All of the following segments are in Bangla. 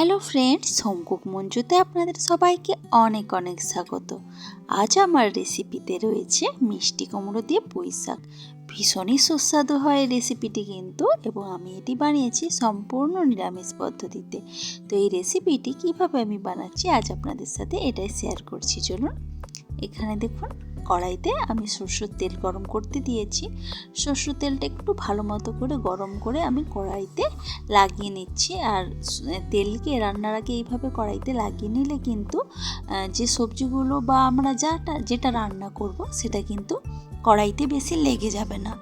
হ্যালো ফ্রেন্ডস হোমকুক মঞ্জুতে আপনাদের সবাইকে অনেক অনেক স্বাগত। আজ আমার রেসিপিতে রয়েছে মিষ্টি কুমড়ো দিয়ে পুঁই শাক ভীষণই সুস্বাদু হয় রেসিপিটি কিন্তু এবং আমি এটি বানিয়েছি সম্পূর্ণ নিরামিষ পদ্ধতিতে। তো এই রেসিপিটি কীভাবে আমি বানাচ্ছি আজ আপনাদের সাথে এটাই শেয়ার করছি। চলুন, এখানে দেখুন। কড়াইতে আমি সরষের তেল গরম করতে দিয়েছি। সরষের তেলটা একটু ভালো মতো করে গরম করে আমি কড়াইতে লাগিয়ে নিচ্ছি। আর তেলকে রান্নার আগে এইভাবে কড়াইতে লাগিয়ে নিলে কিন্তু যে সবজিগুলো বা আমরা যাটা যেটা রান্না করব সেটা কিন্তু কড়াইতে বেশি লেগে যাবে না।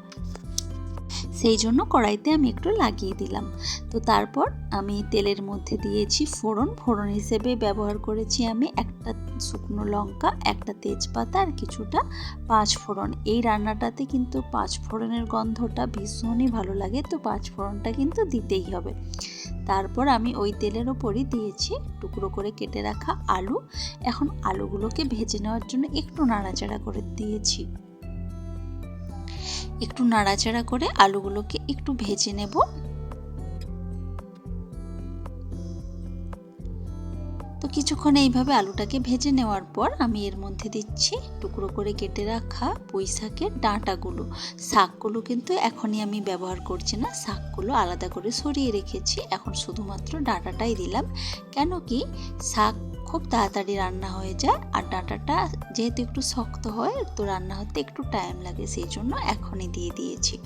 সেই জন্য কড়াইতে আমি একটু লাগিয়ে দিলাম। তো তারপর আমি তেলের মধ্যে দিয়েছি ফোড়ন। ফোড়ন হিসেবে ব্যবহার করেছি আমি একটা শুকনো লঙ্কা, একটা তেজপাতা আর কিছুটা পাঁচ ফোড়ন। এই রান্নাটাতে কিন্তু পাঁচ ফোড়নের গন্ধটা ভীষণই ভালো লাগে, তো পাঁচ ফোড়নটা কিন্তু দিতেই হবে। তারপর আমি ওই তেলের ওপরই দিয়েছি টুকরো করে কেটে রাখা আলু। এখন আলুগুলোকে ভেজে নেওয়ার জন্য একটু নাড়াচাড়া করে দিয়েছি। একটু নাড়াচাড়া করে আলুগুলোকে একটু ভেজে নেব। তো কিছুক্ষণ এইভাবে আলুটাকে ভেজে নেওয়ার পর আমি এর মধ্যে দিচ্ছি টুকরো করে কেটে রাখা পুঁই শাকের ডাঁটাগুলো। শাকগুলো কিন্তু এখনই আমি ব্যবহার করছি না, শাকগুলো আলাদা করে সরিয়ে রেখেছি। এখন শুধুমাত্র ডাঁটাটাই দিলাম। কেন কি শাক খুব তাড়াতাড়ি রান্না হয়ে যায় আর ডাঁটাটা যেহেতু একটু শক্ত হয়, তো রান্না হতে একটু টাইম লাগে, সেই জন্য এখনই দিয়ে দিয়েছি।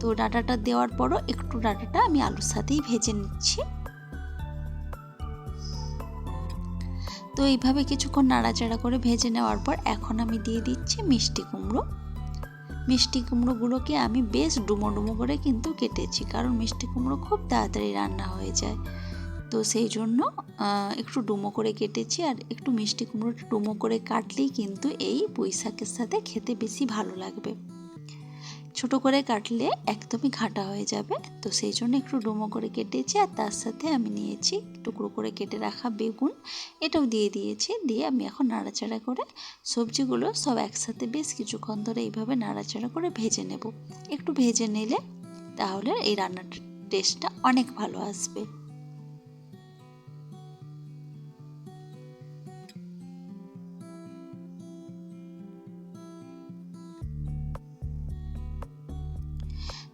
তো ডাঁটাটা দেওয়ার পরও একটু ডাঁটাটা আমি আলুর সাথেই ভেজে নিচ্ছি। তো এইভাবে কিছুক্ষণ নাড়াচাড়া করে ভেজে নেওয়ার পর এখন আমি দিয়ে দিচ্ছি মিষ্টি কুমড়ো। মিষ্টি কুমড়োগুলোকে আমি বেশ ডুমো ডুমো করে কিন্তু কেটেছি, কারণ মিষ্টি কুমড়ো খুব তাড়াতাড়ি রান্না হয়ে যায়। তো সেই জন্য একটু ডুমো করে কেটেছি আর একটু মিষ্টি কুমড়োটা ডুমো করে কাটলেই কিন্তু এই পুঁই শাকের সাথে খেতে বেশি ভালো লাগবে। ছোট করে কাটলে একদমই ঘাটা হয়ে যাবে, তো সেই জন্য একটু ডুমো করে কেটেছি আর তার সাথে আমি নিয়েছি টুকরো করে কেটে রাখা বেগুন, এটাও দিয়ে দিয়েছি, দিয়ে আমি এখন নাড়াচাড়া করে সবজিগুলো সব একসাথে বেশ কিছুক্ষণ ধরে এইভাবে নাড়াচাড়া করে ভেজে নেব। একটু ভেজে নিলে তাহলে এই রান্নাটার টেস্টটা অনেক ভালো আসবে।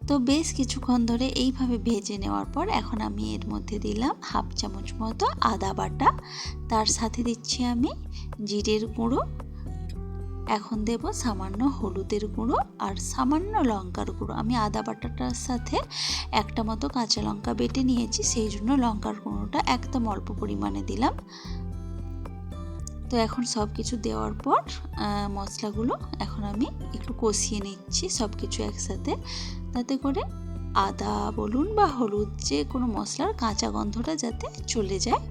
তো বেশ কিছুক্ষণ ধরে এইভাবে ভেজে নেওয়ার পর এখন আমি এর মধ্যে দিলাম হাফ চামচ মতো আদা বাটা। তার সাথে দিচ্ছি আমি জিরের গুঁড়ো। এখন দেব সামান্য হলুদের গুঁড়ো আর সামান্য লঙ্কার গুঁড়ো। আমি আদা বাটাটার সাথে একটা মতো কাঁচা লঙ্কা বেটে নিয়েছি, সেই জন্য লঙ্কার গুঁড়োটা একদম অল্প পরিমাণে দিলাম। তো এখন সব কিছু দেওয়ার পর মশলাগুলো এখন আমি একটু কষিয়ে নিচ্ছি সব কিছু একসাথে। তাতে করে আদা বলুন বা হলুদ যে কোনো মশলার কাঁচা গন্ধটা যাতে চলে যায়।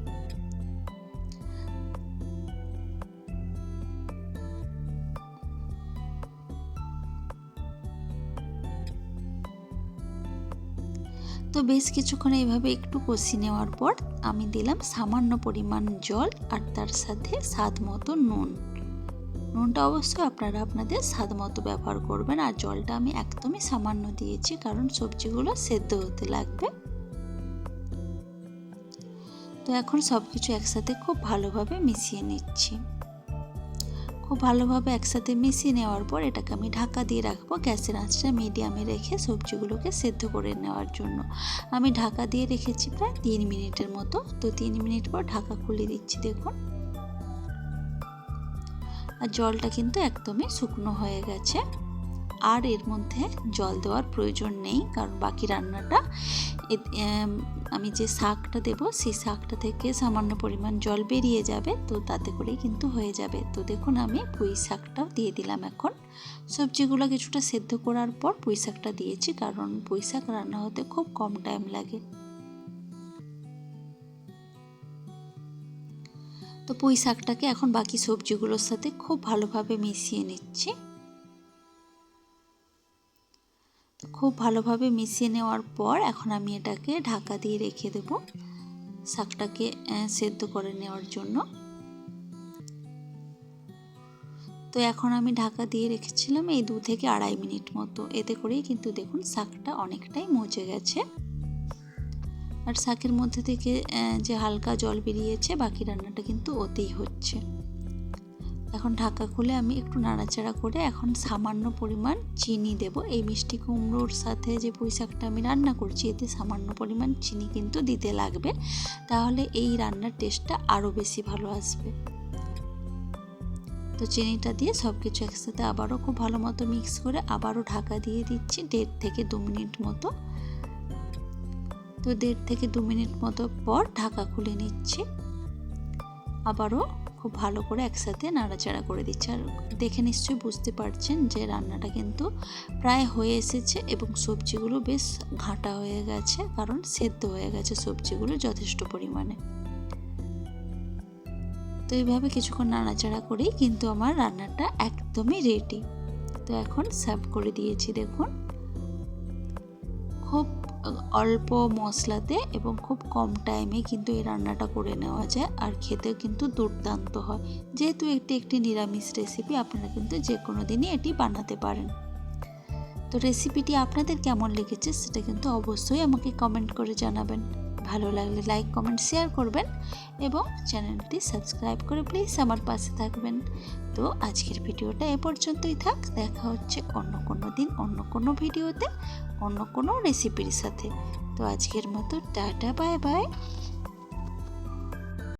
তো বেশ কিছুক্ষণ এইভাবে একটু কষি নেওয়ার পর আমি দিলাম সামান্য পরিমাণ জল আর তার সাথে স্বাদ মতো নুন। নুনটা অবশ্যই আপনারা আপনাদের স্বাদ মতো ব্যবহার করবেন আর জলটা আমি একদমই সামান্য দিয়েছি কারণ সবজিগুলো সেদ্ধ হতে লাগবে। তো এখন সব কিছু একসাথে খুব ভালোভাবে মিশিয়ে নিচ্ছি। খুব ভালোভাবে একসাথে মিশিয়ে নেওয়ার পর এটাকে আমি ঢাকা দিয়ে রাখব গ্যাসের আঁচটা মিডিয়ামে রেখে সবজিগুলোকে সেদ্ধ করে নেওয়ার জন্য। আমি ঢাকা দিয়ে রেখেছি প্রায় তিন মিনিটের মতো। তো তিন মিনিট পর ঢাকা খুলে দিচ্ছি দেখুন। আর জলটা কিন্তু একদমই শুকনো হয়ে গেছে। আর এর মধ্যে জল দেওয়ার প্রয়োজন নেই, কারণ বাকি রান্নাটা আমি যে শাকটা দেব, সেই শাকটা থেকে সামান্য পরিমাণ জল বেরিয়ে যাবে, তো তাতে করেই কিন্তু হয়ে যাবে। তো দেখুন, আমি পুঁই শাকটাও দিয়ে দিলাম এখন। সবজিগুলো কিছুটা সেদ্ধ করার পর পুঁই শাকটা দিয়েছি, কারণ পুঁই শাক রান্না হতে খুব কম টাইম লাগে। তো পুঁই শাকটাকে এখন বাকি সবজিগুলোর সাথে খুব ভালোভাবে মিশিয়ে নিচ্ছি। খুব ভালোভাবে মিশিয়ে নেওয়ার পর এখন আমি এটাকে ঢাকা দিয়ে রেখে দেব শাকটাকে সেদ্ধ করে নেওয়ার জন্য। তো এখন আমি ঢাকা দিয়ে রেখেছিলাম এই দু থেকে আড়াই মিনিট মতো। এতে করেই কিন্তু দেখুন শাকটা অনেকটাই মজে গেছে। আর শাকের মধ্যে থেকে যে হালকা জল বেরিয়েছে, বাকি রান্নাটা কিন্তু ওতেই হচ্ছে। এখন ঢাকা খুলে আমি একটু নাড়াচাড়া করে এখন সামান্য পরিমাণ চিনি দেব। এই মিষ্টি কুমড়োর সাথে যে পুঁই শাকটা আমি রান্না করছি, এতে সামান্য পরিমাণ চিনি কিন্তু দিতে লাগবে। তাহলে এই রান্নার টেস্টটা আরও বেশি ভালো আসবে। তো চিনিটা দিয়ে সব কিছু একসাথে আবারও খুব ভালো মতো মিক্স করে আবারও ঢাকা দিয়ে দিচ্ছি দেড় থেকে দু মিনিট মতো। তো দেড় থেকে দু মিনিট মতো পর ঢাকা খুলে নিচ্ছি। আবারও খুব ভালো করে একসাথে নাড়াচাড়া করে দিচ্ছি। আর দেখে নিশ্চয়ই বুঝতে পারছেন যে রান্নাটা কিন্তু প্রায় হয়ে এসেছে এবং সবজিগুলো বেশ ঘাঁটা হয়ে গেছে, কারণ সেদ্ধ হয়ে গেছে সবজিগুলো যথেষ্ট পরিমাণে। তো এইভাবে কিছুক্ষণ নাড়াচাড়া করেই কিন্তু আমার রান্নাটা একদমই রেডি তো এখন সার্ভ করে দিয়েছি, দেখুন। খুব অল্প মশলাতে এবং খুব কম টাইমে কিন্তু এই রান্নাটা করে নেওয়া যায়। আর খেতেও কিন্তু দুর্দান্ত হয়। যেহেতু এটি একটি নিরামিষ রেসিপি আপনারা কিন্তু যে কোনো দিনই এটি বানাতে পারেন। তো রেসিপিটি আপনাদের কেমন লেগেছে সেটা কিন্তু অবশ্যই আমাকে কমেন্ট করে জানাবেন। ভালো লাগলে লাইক কমেন্ট শেয়ার করবেন এবং চ্যানেলটি সাবস্ক্রাইব করে প্লিজ আমার পাশে থাকবেন। তো আজকের ভিডিওটা এ পর্যন্তই থাক। দেখা হচ্ছে অন্য কোনো দিন, অন্য কোনো ভিডিওতে, অন্য কোনো রেসিপির সাথে। তো আজকের মতো টাটা বাই বাই